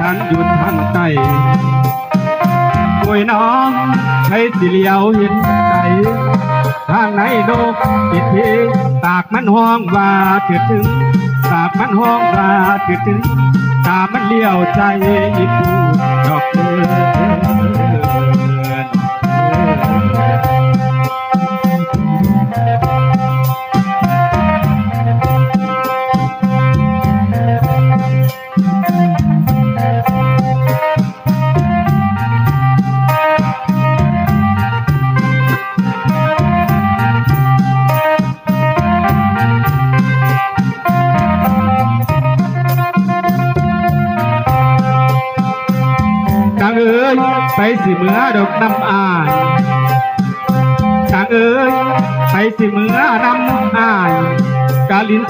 ฉันอยู่ทางใต้ป่วยน้องให้สิเหลียวเห็นใจทางไหนโลกปิดทีตากมันห้องว่าถึงถึง ตากมันห้องว่าถึงถึง ตามันเลี้ยวใจอีกผู้ดอกเธอ สิเมือดอกน้ำอายนางเอ๋ยไปสิเมือน้ำอายกาลิน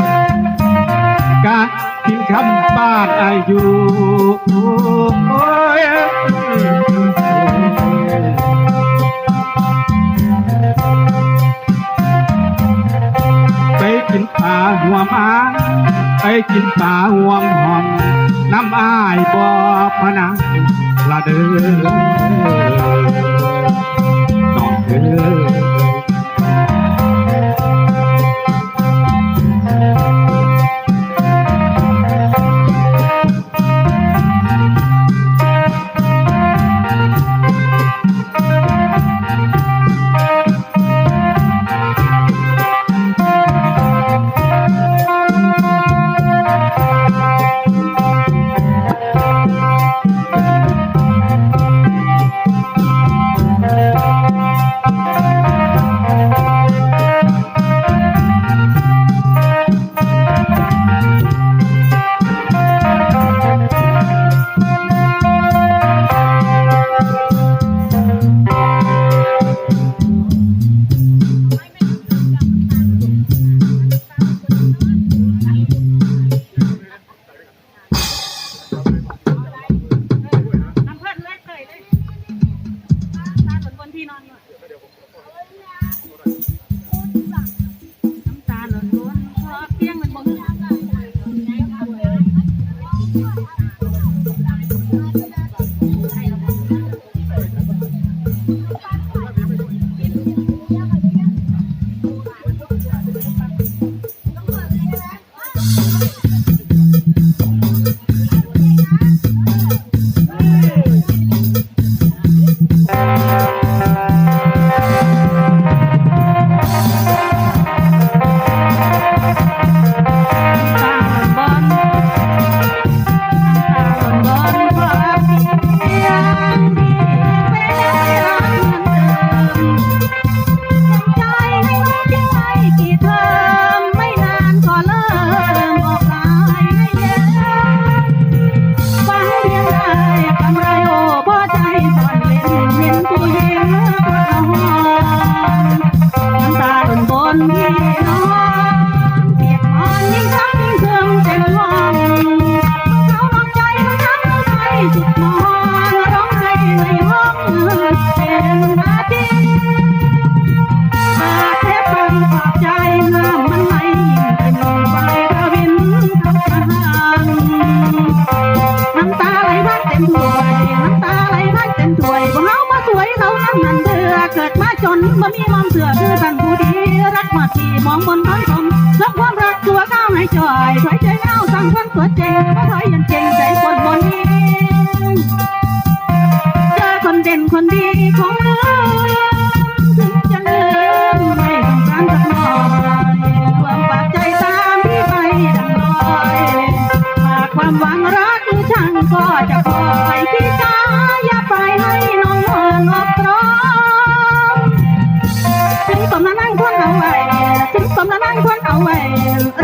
กากินคำบ้านอายุโอ้ยไปกินปลาหัวหมาไปกินปลาหัวหอมน้ำอายบ่พนัง ละเด้อน้องเด้อ บ่มีมอมเสือคือท่านผู้ดี รักมาทีมองบนท้อยลมรักความรักตัวก้าวให้จอยถอยใจเงาสั่งคนตัวเจงบ่ถอยยันเจงใจคนบนนี้เจอคนเด่นคนดีของเมือถึงจะเลินไม่ต้องการสักหน่อยรวมปากใจตามที่ไปดังลอยฝากความหวังรักช่างก็จะคอย away.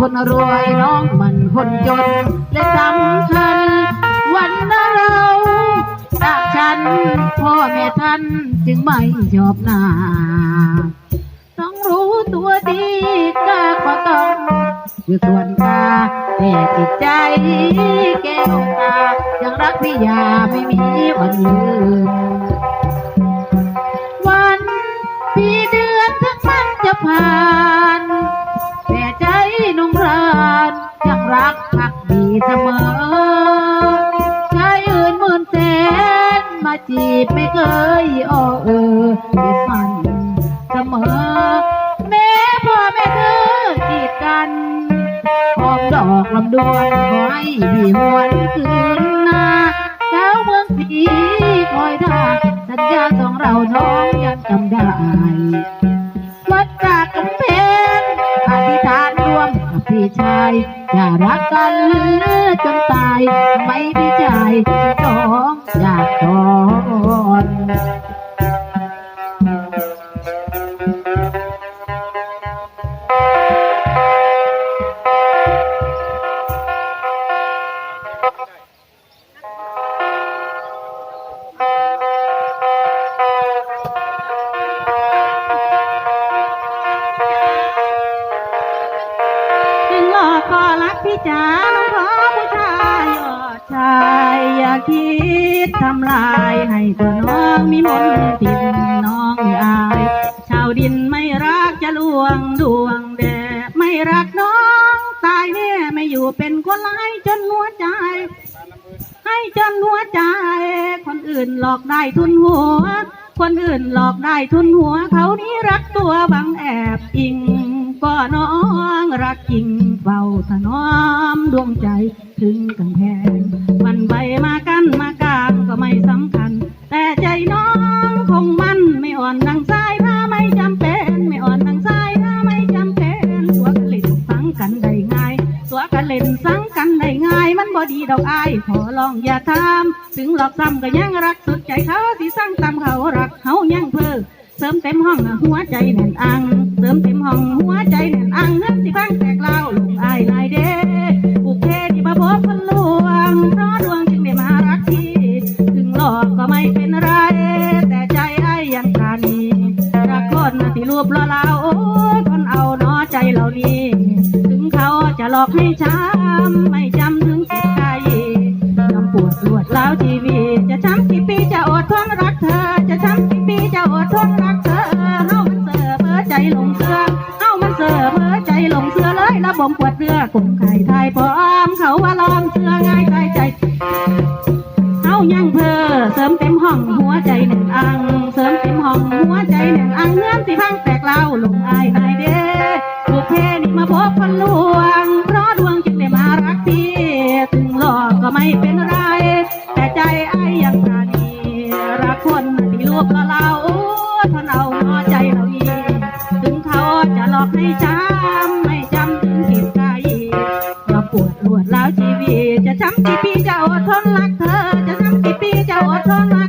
คนรวยน้องมันคนจน และสำคัญ วันนั้นเราจากฉัน พ่อแม่ท่านจึงไม่ชอบหน้า ต้องรู้ตัวดีกล้าก็ต้องอยู่ส่วนตาแต่จิตใจแก้วตายังรักพี่ยาไม่มีวันลืมวันปีเดือนทั้งมันจะผ่าน ยอ้อเออเด็ดมันเสมอ แม่พ่อแม่เธอจีดกันหอมดอกลำดวนคอให้พี่หวนคืนนาเช้าเมืองสีคอยท่าสัญญาของเราน้องยังจำได้ อย่ารักกันเลือจนตาย ไม่พี่ชายน้องอยากกอน งหลอกขอรักพี่จ๋าน้องขอผู้ชายยอดชายอย่าคิดทำลายให้ตัวน้องมีมนต์ติดน้องไม่อาย ชาวดินไม่รักจะลวงดวงแดดไม่รักน้องตายแน่ไม่อยู่เป็นคนร้ายจนหัวใจ ให้จนหัวใจ คนอื่นหลอกได้ทุนหัว คนอื่นหลอกได้ทุนหัวเขานี้รักตัวบังแอบอิงก็น้องรักจริง ฝ้าถนอมดวงใจถึงกำแพงวันใบมากันมากลางก็ไม่สำคัญ แต่ใจน้องคงมันไม่อ่อนดังสายถ้าไม่จำเป็น ไม่อ่อนดังสายถ้าไม่จำเป็นตัวกันเล่นสังกันได้ง่ายตัวกันเล่นสังกันได้ง่าย มันบ่ดีดอกอายขอลองอย่าทำถึงหลอกซ้ำก็ยังรักสุดใจเขาที่สั่งตามเขารักเขายังเพ้อเสริมเต็มห้องหัวใจแน่นอัง เสริมเต็มห้องหัวใจแน่นอังเงินสิพัง พร้อมเขาว่าลองเชื่อง่ายใจใจเฮายังเพอเสริมเต็มห้องหัวใจหนึ่งอัง เสริมเต็มห้องหัวใจหนึ่งอังเงื่อนสิพังแตกเล่าลงอายนายเด้บุเพนีมาพบคนลวง จะทำกี่ปีจะอดทนรักเธอ จะทำกี่ปีจะอดทน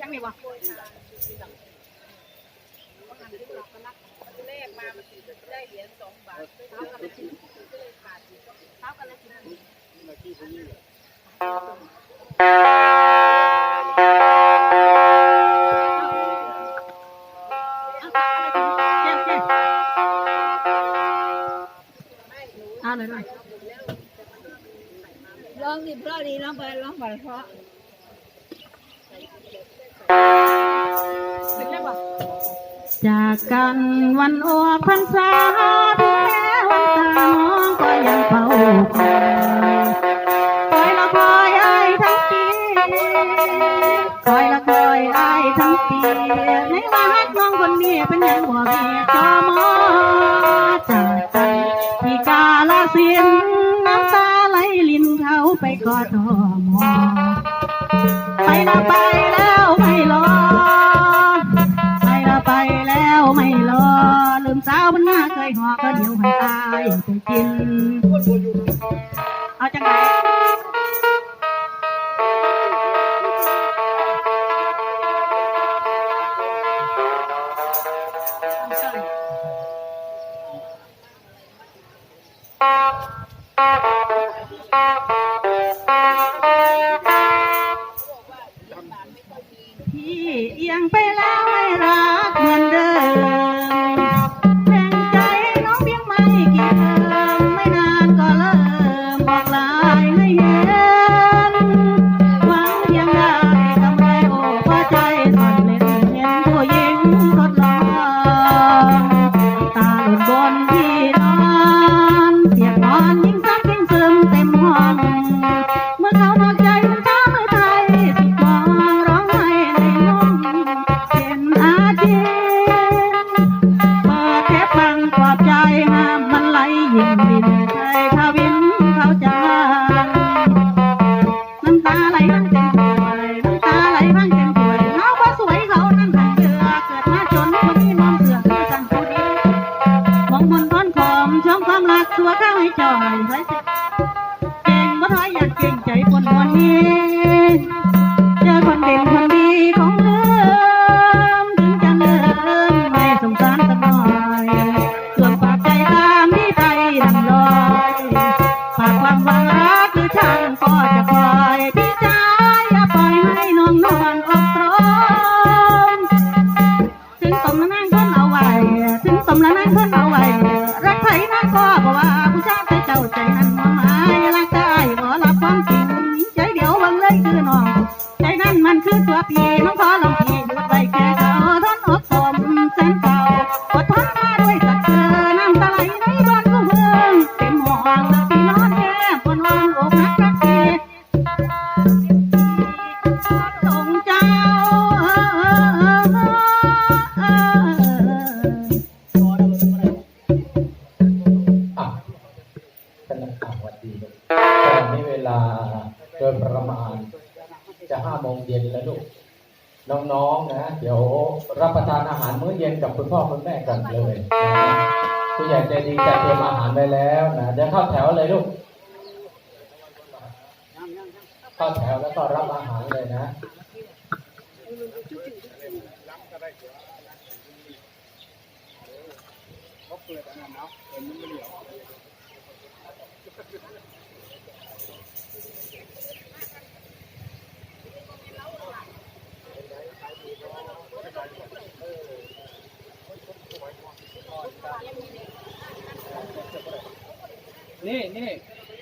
ยังมีบ่แรกมามันถึงจะได้เหรียญสองบาทเท้ากันเลยชิ้นก็เลยขาดเท้ากันเลยชิ้นนาทีพวกนี้เอาเลยหน่อยลองดิบรอดีลองไปลองไปเพราะ จากกันวันออกพรรษาถึงแม้วันตาน้องก็ยังเฝ้าคอยคอยละคอยไอ้ทั้งปีคอยละคอยไอ้ทั้งปีในวักน้องคนนี้เป็นยังหัวเมีย Bella, Bella. ดีจัดเตรียมอาหารไว้แล้วนะเดี๋ยวเข้าแถวเลยลูกเข้าแถวแล้วก็รับอาหารเลยนะ ねえねえ。